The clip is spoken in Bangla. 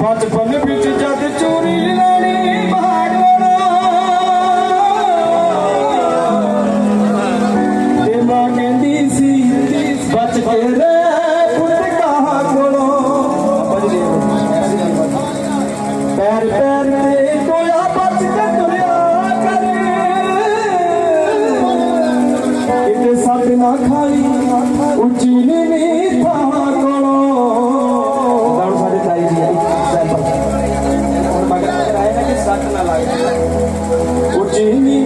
बात पल्ले पीछे जा না খাই উচিনি মিথ্যা করো দাঁড়ো সাথে তাই দিয়ে। আমার বাগানে রায় নাকি সাথে না লাগে উচিনি